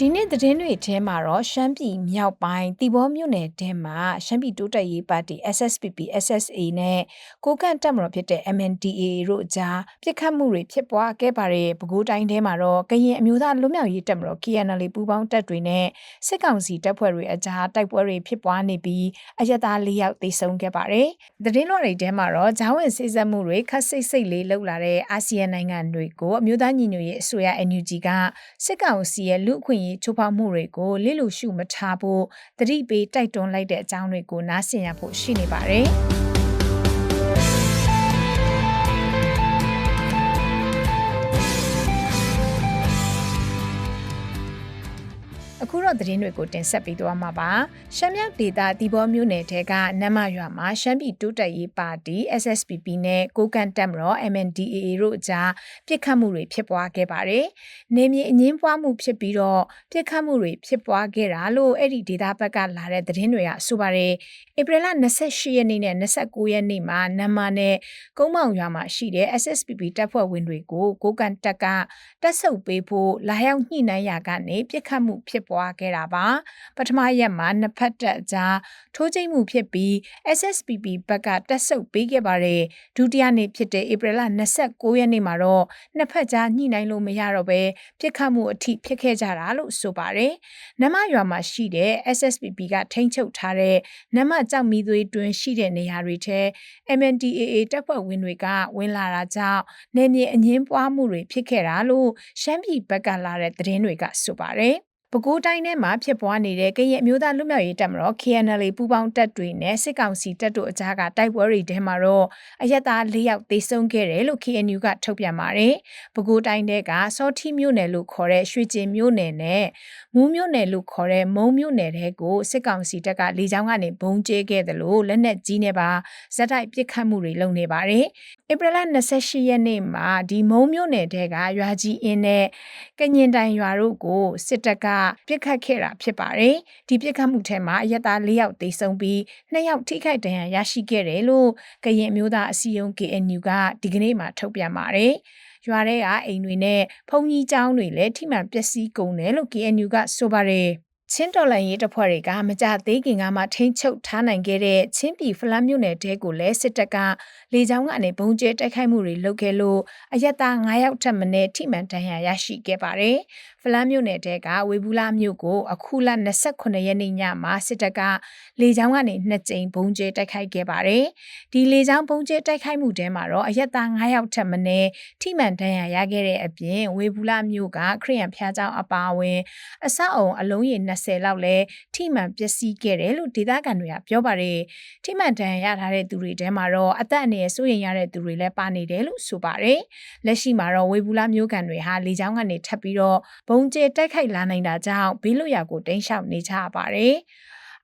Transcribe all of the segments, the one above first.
ဒီနေ့သတင်းတွေထဲမှာတော့ရှမ်းပြည်မြောက်ပိုင်းတီဘောမြို့နယ်ထဲမှာရှမ်းပြည်တိုးတက်ရေးပါတီ SSPP SSA နဲ့ကိုကန့်တက်မတော်ဖြစ်တဲ့ MNDAA တို့အကြားပြစ်ခတ်မှုတွေဖြစ်ပွားခဲ့ပါတယ်ပဲခူးတိုင်းထဲမှာတော့ကရင်အမျိုးသားလွတ်မြောက်ရေးတပ်မတော် KNL ပူးပေါင်းတပ်တွေနဲ့စစ်ကောင်စီတပ်ဖွဲ့တွေအကြားတိုက်ပွဲတွေဖြစ်ပွားနေပြီးအရတား၄ယောက်သေဆုံးခဲ့ပါတယ်သတင်းတော်တွေထဲမှာတော့ဂျောင်းဝင်စစ်ဆက်မှုတွေခက်စိတ်စိတ်လေးလှုပ်လာတဲ့အာဆီယံနိုင်ငံတွေကိုအမျိုးသားညီညွတ်ရေးအစိုးရ NUG ကစစ်ကောင်စီရဲ့လူ့အခွင့်ရေးချိုးဖောက်မှုတွေကိုလစ်လူရှုမထားဖို့တတိပေးတိုက်တွန်းလိုက်တဲ့အကြောင်းတွေကိုနားဆင်ရဖို့ရှိနေပါတယ်။အခုတော့သတင်းတွေကိုတင်ဆက်ပေးသွားမှာပါရှမ်းမြောက်ဒေသတီဘောမြို့နယ်ထဲကနမရွာမှာရှမ်းပြည်တိုးတက်ရေးပါတီ SSPP နဲ့ကိုကန့်တက်မတော် MNDAA တို့အကြားပြစ်ခတ်မှုတွေဖြစ်ပွားခဲ့ပါတယ်။နေမြေအငင်းပွားမှုဖြစ်ပြီးတော့ပြစ်ခတ်မှုတွေဖြစ်ပွားခဲ့တာလို့အဲ့ဒီဒေသဘက်ကလာတဲ့သတင်းတွေကဆိုပါတယ်။ဧပြီလ28ရက်နေ့နဲ့29ရက်နေ့မှာနမနဲ့ကုန်းမောင်ရွာမှာရှိတဲ့ SSPP တပ်ဖွဲ့ဝင်တွေကိုကိုကန့်တက်ကတက်ဆုပ်ပေးဖို့လာရောက်ညှိနှိုင်းရာကနေပြစ်ခတ်မှုဖြစ်ပွားခဲ့တာပါပထမရက်မှာနှစ်ဖက်တပ်ကြားထိုးကျိတ်မှုဖြစ်ပြီး SSPP ဘက်ကတက်ဆုပ်ပေးခဲ့ပါတယ်ဒုတိယနေ့ဖြစ်တဲ့ဧပြီလ29ရက်နေ့မှာတော့နှစ်ဖက်ကြားညှိနှိုင်းလို့မရတော့ပဲပြစ်ခတ်မှုအထိဖြစ်ခဲ့ကြတာလို့ဆိုပါတယ်နမရွာမှာရှိတဲ့ SSPP ကထိန်းချုပ်ထားတဲ့နမကြောက်မီသွေးတွင်ရှိတဲ့နေရာတွေထဲ MNDAA တပ်ဖွဲ့ဝင်တွေကဝင်လာတာကြောင့်နေမြေအငင်းပွားမှုတွေဖြစ်ခဲ့တာလို့ရှမ်းပြည်ဘက်ကလာတဲ့သတင်းတွေကဆိုပါတယ် ပဲခူးတိုင်းထဲမှာဖြစ်ပွားနေတဲ့ကရင်အမျိုးသားလူမျိုးရေးတပ်မတော် KNL ပူးပေါင်းတပ်တွေနဲ့စစ်ကောင်စီတပ်တို့အကြားကတိုက်ပွဲတွေထဲမှာတော့အရက်သား၄ယောက်သေဆုံးခဲ့တယ်လို့ KNU ကထုတ်ပြန်ပါတယ်။ပဲခူးတိုင်းထဲကစောထီမြို့နယ်လို့ခေါ်တဲ့ရွှေကျင်မြို့နယ်နဲ့မူးမြို့နယ်လို့ခေါ်တဲ့မုံမြို့နယ်တဲကိုစစ်ကောင်စီတပ်ကလေကြောင်းကနေဘုံကျဲခဲ့တယ်လို့လက်နက်ကြီးနဲ့ပါဇက်တိုက်ပစ်ခတ်မှုတွေလုပ်နေပါတယ်။ဧပြီလ28ရက်နေ့မှာဒီမုံမြို့နယ်တဲကရွာကြီးအင်းနဲ့ကညင်တိုင်ရွာတို့ကိုစစ်တပ်ကပြစ်ခတ်ခဲ့တာဖြစ်ပါတယ်။ဒီပြစ်ခတ်မှုထဲမှာအရက်သား၄ယောက်သေဆုံးပြီး၂ယောက်ထိခိုက်ဒဏ်ရာရရှိခဲ့တယ်လို့ကရင်အမျိုးသားအစည်းအရုံး KNU ကဒီကနေ့မှထုတ်ပြန်ပါတယ်။ရွာထဲကအိမ်တွေနဲ့ဖုန်ကြီးကျောင်းတွေလည်းထိမှန်ပျက်စီးကုန်တယ်လို့ KNU ကဆိုပါတယ်။ ချင်းတော်လန်ရေးတပ်ဖွဲ့တွေကမကြသေးခင်ကမှထိန်းချုပ်ထားနိုင်ခဲ့တဲ့ချင်းပြည်ဖလန်းမြို့နယ်တဲကိုလည်းစစ်တပ်ကလေကြောင်းကနေဘုံကျဲတိုက်ခိုက်မှုတွေလုပ်ခဲ့လို့အရက်သား9ယောက်ထပ်မံထိမှန်ဒဏ်ရာရရှိခဲ့ပါတယ်။ ဖလန်းမြို့နယ်တဲကဝေဘူးလာမြို့ကိုအခုလ28ရက်နေ့ညမှာစစ်တပ်ကလေကြောင်းကနေနှစ်ကြိမ်ဘုံကျဲတိုက်ခိုက်ခဲ့ပါတယ်။ဒီလေကြောင်းဘုံကျဲတိုက်ခိုက်မှုတဲမှာတော့အရက်သား9ယောက်ထပ်မံထိမှန်ဒဏ်ရာရခဲ့တဲ့အပြင်ဝေဘူးလာမြို့ကခရီးရန်ဖျားเจ้าအပါအဝင်အဆောက်အုံအလုံးရေ20လောက်လဲထိမှန်ပျက်စီးခဲ့တယ်လို့ဒေသခံတွေကပြောပါတယ်။ထိမှန်ဒဏ်ရာရထားတဲ့သူတွေထဲမှာတော့အသက်အန္တရာယ်စိုးရိမ်ရတဲ့သူတွေလည်းပါနေတယ်လို့ဆိုပါတယ်။လက်ရှိမှာတော့ဝေဘူးလာမြို့ကန်တွေဟာလေကြောင်းကနေထပ်ပြီးတော့ဘုံ ံကျဲတိုက်ခိုက်လာနိုင်တာကြောင့်ဘေးလွတ်ရာကိုတိမ်းရှောင်နေကြပါတယ်။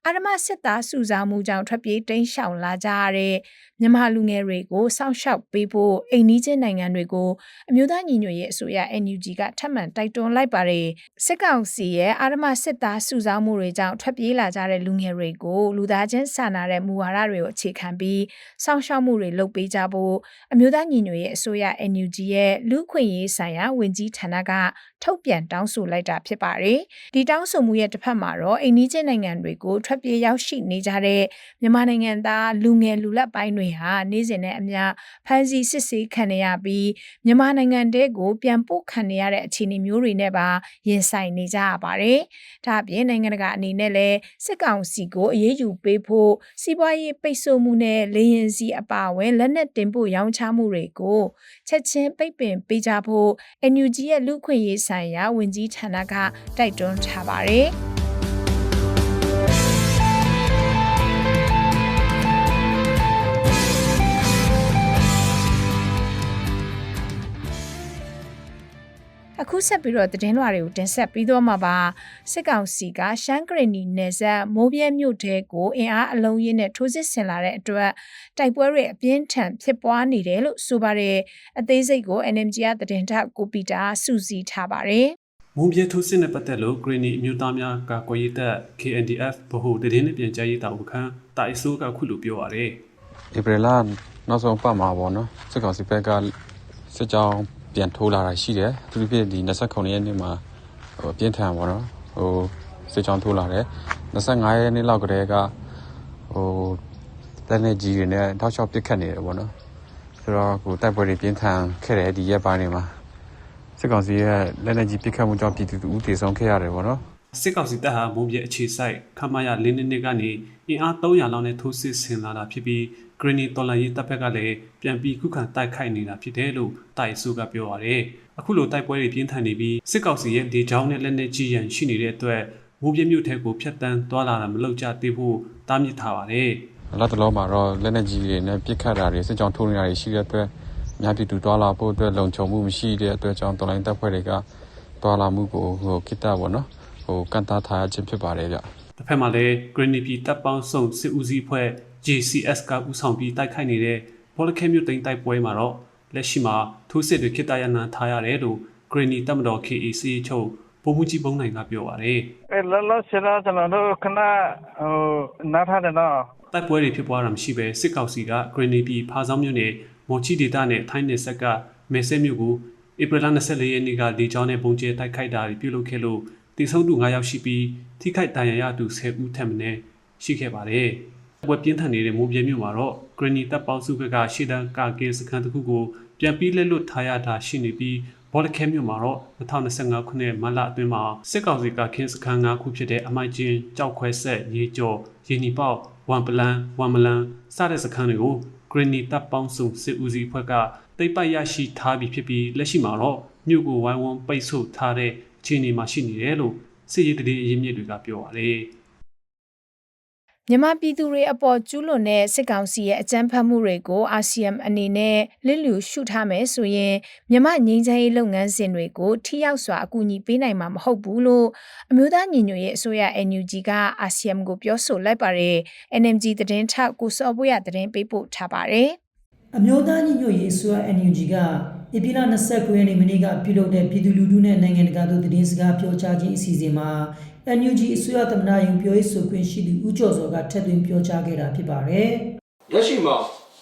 အာရမစစ်သားစုဆောင်းမှုကြောင့်ထွက်ပြေးတိမ်းရှောင်လာကြရတဲ့မြန်မာလူငယ်တွေကိုစောင့်ရှောက်ပေးဖို့အိမ်နီးချင်းနိုင်ငံတွေကိုအမျိုးသားညီညွတ်ရေးအစိုးရ NUG ကထပ်မံတိုက်တွန်းလိုက်ပါတယ်စစ်ကောင်စီရဲ့အာရမစစ်သားစုဆောင်းမှုတွေကြောင့်ထွက်ပြေးလာကြတဲ့လူငယ်တွေကိုလူသားချင်းစာနာတဲ့မူဝါဒတွေကိုအခြေခံပြီးစောင့်ရှောက်မှုတွေလုပ်ပေးကြဖို့အမျိုးသားညီညွတ်ရေးအစိုးရ NUG ရဲ့လူခွင့်ရေးဆိုင်ရာဝန်ကြီးဌာနကထုတ်ပြန်တောင်းဆိုလိုက်တာဖြစ်ပါတယ်ဒီတောင်းဆိုမှုရဲ့တစ်ဖက်မှာတော့အိမ်နီးချင်းနိုင်ငံတွေကိုထွက်ပြေးရောက်ရှိနေကြတဲ့မြန်မာနိုင်ငံသားလူငယ်လူလက်ပိုင်းတွေဟာနေ့စဉ်နဲ့အမျှဖမ်းဆီးစစ်ဆေးခံရပြီးမြန်မာနိုင်ငံတဲကိုပြန်ပို့ခံရတဲ့အခြေအနေမျိုးတွေနဲ့ပါရင်ဆိုင်နေကြရပါတယ်။ဒါ့အပြင်နိုင်ငံတကာအနေနဲ့လည်းစစ်ကောင်စီကိုအရေးယူပေးဖို့စီးပွားရေးပိတ်ဆို့မှုနဲ့လေရင်စီအပါအဝင်လက်နက်တင်ပို့ရောင်းချမှုတွေကိုချက်ချင်းပိတ်ပင်ပေးကြဖို့ NUG ရဲ့လူခွင့်ရေးဆိုင်ရာဝန်ကြီးဌာနကတိုက်တွန်းထားပါတယ်။ အခုဆက်ပြီးတော့သတင်းလွှာတွေကိုတင်ဆက်ပြီးတော့မှာပါစစ်ကောင်စီကရှမ်းကရနီနယ်စပ်မိုးပြဲမြို့ထဲကိုအင်အားအလုံးရင်းနဲ့ထိုးစစ်ဆင်လာတဲ့အတွက်တိုက်ပွဲတွေအပြင်းထန်ဖြစ်ပွားနေတယ်လို့ဆိုပါတယ်အသေးစိတ်ကို NMG ကသတင်းထောက်ကိုပီတာစူးစီးထားပါတယ်မုံပြဲထိုးစစ်နဲ့ပတ်သက်လို့ဂရနီအမျိုးသားများကကွယ်ရည်တပ် KNDF ဗဟိုတည်င်းနဲ့ပြန်ကြားရေးတာဝန်ခံတာအစိုးကခုလိုပြောပါတယ်ဧပြီလနောက်ဆုံးပတ်မှာပေါ့နော်စစ်ကောင်စီဘက်ကစစ်ကြောင်း ပြန်ထိုးလာတာရှိတယ်သူတို့ဖြစ်ဒီ29ရက်နေ့မှာဟိုပြင်းထန်ပေါ့နော်ဟိုစစ်ကြောင်းထိုးလာတယ်25ရက်နေ့လောက်ကတည်းကဟိုလက်နေကြီးတွေနဲ့တောက်လျှောက်ပစ်ခတ်နေတယ်ပေါ့နော်ဆိုတော့ဟိုတိုက်ပွဲတွေပြင်းထန်ခဲ့တယ်ဒီရက်ပိုင်းတွေမှာစစ်ကောင်စီရဲ့လက်နေကြီးပစ်ခတ်မှုကြောင့်ပြည်သူတွေဦးတည်ဆုံးခဲ့ရတယ်ပေါ့နော်စစ်ကောင်စီတပ်ဟာမုံပြဲအခြေဆိုင်ခမာရလင်းနေနေကနေအင်အား300လောက်နဲ့ထိုးစစ်ဆင်လာတာဖြစ်ပြီး ဂရနီတော်လန်ရေးတပ်ဖက်ကလည်းပြန်ပြီးခုခံတိုက်ခိုက်နေတာဖြစ်တယ်လို့တာအစိုးကပြောပါတယ်အခုလိုတိုက်ပွဲတွေပြင်းထန်နေပြီးစစ်ကောင်စီရဲ့ဒေချောင်းနဲ့လက်နက်ကြီးရန်ရှိနေတဲ့အတွက်မုံပြဲမြို့ထဲကိုဖျက်တမ်းသွားလာတာမလုပ်ကြသေးဖို့တားမြစ်ထားပါတယ်လာတလုံးမှာတော့လက်နေကြီးတွေနဲ့ပြစ်ခတ်တာတွေစစ်ကြောင်းထိုးနေတာတွေရှိတဲ့အတွက်အများပြည်သူတွာလာဖို့အတွက်လုံခြုံမှုမရှိတဲ့အတွက်ကြောင့်တော်လိုင်းတပ်ဖွဲ့တွေကတွာလာမှုကိုဟိုကိတ္တပေါ့နော်ဟိုကန်တာထားခြင်းဖြစ်ပါတယ်ဗျတစ်ဖက်မှာလည်း Green P တပ်ပေါင်းစုံစစ်ဦးစီးအဖွဲ့ JCS ကဦးဆောင်ပြီးတိုက်ခိုက်နေတဲ့ဘောလခဲမြို့သိမ်းတိုက်ပွဲမှာတော့လက်ရှိမှာထိုးစစ်တွေခေတ္တရနာထားရတယ်လို့ Green တပ်မတော် KAC ချုပ်ပုံမှုကြီးပုံနိုင်ကပြောပါတယ်အဲလောလောဆယ်တော့ကျွန်တော်တို့ခဏဟိုနားထားတယ်နော်တိုက်ပွဲတွေဖြစ်ပွားတာမရှိဘဲစစ်ကောင်စီက Green P ဖားဆောင်မြို့နယ်မော်ချီဒေတာနဲ့ထိုင်းနယ်ဆက်ကမဲဆဲမြို့ကိုဧပြီလ24ရက်နေ့ကလေကြောင်းနဲ့ပုံကျဲတိုက်ခိုက်တာတွေပြုလုပ်ခဲ့လို့တိဆုံးသူ9ယောက်ရှိပြီးထိခိုက်ဒဏ်ရာရသူ10ဦးထပ်မံရှိခဲ့ပါတယ်။ ပွဲပြင်းထန်နေတဲ့မိုးပြဲမြို့မှာတော့ Granny တပ်ပေါင်းစုဘက်ကရှေ့တန်းကာကင်းစခန်းတစ်ခုကိုပြန်ပြီးလက်လွတ်ထားရတာရှိနေပြီးဘောလခဲမြို့မှာတော့2025ခုနှစ်မလအတွင်းမှာစစ်ကောင်စီကခင်းစခန်း၅ခုဖြစ်တဲ့အမိုက်ချင်းကြောက်ခွဲဆက်ရေကျော်ရေနီပေါက်ဝမ်ပလန်ဝမ်မလန်စတဲ့စခန်းတွေကို Granny တပ်ပေါင်းစုစစ်ဦးစီးဖွဲ့ကတိတ်ပိုက်ရရှိထားပြီးဖြစ်ပြီးလက်ရှိမှာတော့မြို့ကိုဝိုင်းဝန်းပိတ်ဆို့ထားတဲ့အခြေအနေမှာရှိနေတယ်လို့စစ်ရေးတရေအရင်းမြစ်တွေကပြောပါတယ်။ မြန်မာပြည်သူတွေအပေါ်ကျူးလွန်တဲ့စစ်ကောင်စီရဲ့အကြမ်းဖက်မှုတွေကိုအာဆီယံအနေနဲ့လစ်လျူရှုထားမယ်ဆိုရင်မြန်မာငြိမ်းချမ်းရေးလုပ်ငန်းစဉ်တွေကို ထိရောက်စွာအကူအညီပေးနိုင်မှာမဟုတ်ဘူးလို့အမျိုးသားညီညွတ်ရေးအစိုးရ NUG ကအာဆီယံကိုပြောဆိုလိုက်ပါတယ် NMG သတင်းထောက်ကိုစောပွေရသတင်းပေးပို့ထားပါတယ်အမျိုးသားညီညွတ်ရေးအစိုးရ NUG က ဧပြီလ29ရက်နေ့မနေ့ကပြုလုပ်တဲ့ပြည်သူလူထုနဲ့နိုင်ငံတကာတို့သတင်းစကားပြောကြားခြင်းအစီအစဉ်မှာ NUG အစိုးရသမ္မတရုံပြောရေးဆိုခွင့်ရှိသူဦးကျော်စောကထက်သွင်းပြောကြားခဲ့တာဖြစ်ပါတယ်။လက်ရှိမှာ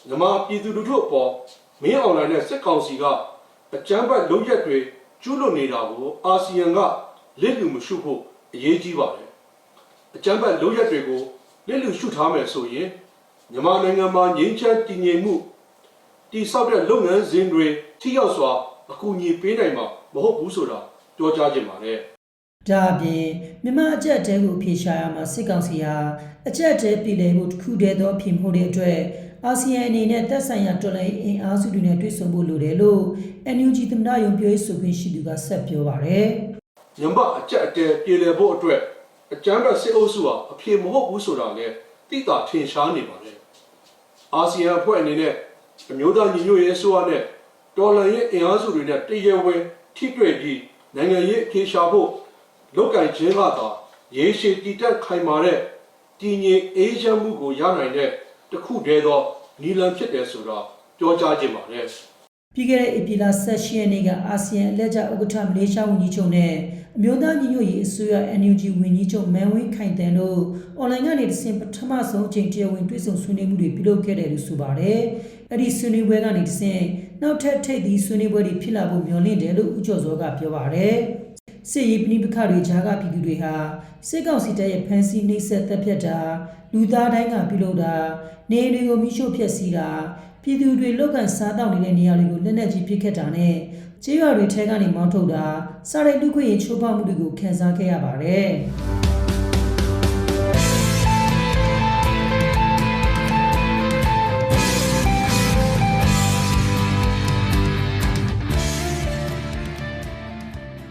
မြန်မာပြည်သူလူထုအပေါ်မင်းအောင်လှိုင်နဲ့စစ်ကောင်စီကအကြမ်းဖက်လုပ်ရက်တွေကျူးလွန်နေတာကိုအာဆီယံကလစ်လျူမရှုဖို့အရေးကြီးပါတယ်။အကြမ်းဖက်လုပ်ရက်တွေကိုလစ်လျူရှုထားမယ်ဆိုရင်မြန်မာနိုင်ငံမှာငြိမ်းချမ်းတည်ငြိမ်မှု တည်ဆောက်တဲ့လုပ်ငန်းစဉ်တွေထိရောက်စွာအကူအညီပေးနိုင်မှာမဟုတ်ဘူးဆိုတာပြောကြားခြင်းပါတယ်။ဒါအပြင်မြန်မာအကြက်တဲကိုအဖြေရှာရမှာစစ်ကောင်စီဟာအကြက်တဲပြည်လည်မှုတစ်ခုတည်းသောအဖြစ်မဟုတ်တဲ့အတွက်အာဆီယံအနေနဲ့သက်ဆိုင်ရာတော်လှန်ရေးအင်အားစုတွေနဲ့တွေ့ဆုံဖို့လိုတယ်လို့ NUG သမ္မတရုံပြောရေးဆိုခွင့်ရှိသူကဆက်ပြောပါတယ်။မြန်မာအကြက်အတဲပြည်လည်ဖို့အတွက်အကြမ်းဖက်စစ်အုပ်စုဟာအပြေမဟုတ်ဘူးဆိုတာလည်းသိတာထင်ရှားနေပါတယ်။အာဆီယံအဖွဲ့အနေနဲ့ အမျိုးသားညီညွတ်ရေးအစိုးရနဲ့တော်လှန်ရေးအင်အားစုတွေနဲ့တည်ရဝဲထိတွေ့ပြီးနိုင်ငံရေးအပြေရှားဖို့လုတ်ကင်ခြင်းကသာရေရှည်တည်တက်ခိုင်မာတဲ့တည်ငြိမ်အေးချမ်းမှုကိုရနိုင်တဲ့တစ်ခုတည်းသောနီလန်ဖြစ်တယ်ဆိုတာပြောကြားခြင်းပါတယ်။ပြီးခဲ့တဲ့ဧပြီလ16ရက်နေ့ကအာဆီယံအလှည့်ကျဥက္ကဋ္ဌမလေးရှားဝန်ကြီးချုပ်နဲ့ အမျိုးသားညီညွတ်ရေးအစိုးရ NUG ဝန်ကြီးချုပ်မန်ဝင်းခိုင်တန်တို့အွန်လိုင်းကနေတဆင့်ပထမဆုံးအကြိမ်တရားဝင်တွေ့ဆုံဆွေးနွေးမှုတွေပြုလုပ်ခဲ့တယ်လို့ဆိုပါတယ်။အဲ့ဒီဆွေးနွေးပွဲကနေတဆင့်နောက်ထပ်ထိပ်သီးဆွေးနွေးပွဲတွေဖြစ်လာဖို့မျှော်လင့်တယ်လို့ဦးကျော်စောကပြောပါတယ်။စစ်ရေးပဋိပက္ခတွေကြားကပြည်သူတွေဟာစစ်ကောင်စီတပ်ရဲ့ဖမ်းဆီးနှိပ်စက်တပ်ဖြတ်တာလူသားတိုင်းကပြုလုပ်တာနေအိမ်တွေကိုမိရှို့ဖျက်ဆီးတာပြည်သူတွေလောက်ကန်စားတောက်နေတဲ့နေရာတွေကိုလက်နက်ကြီးပစ်ခတ်တာနဲ့ ကျေးရွာတွေထဲကနေမောင်းထုတ်တာစတဲ့လူခွင့်ရေးချိုးဖောက်မှုတွေကိုခန်းစားခဲ့ရပါတယ်။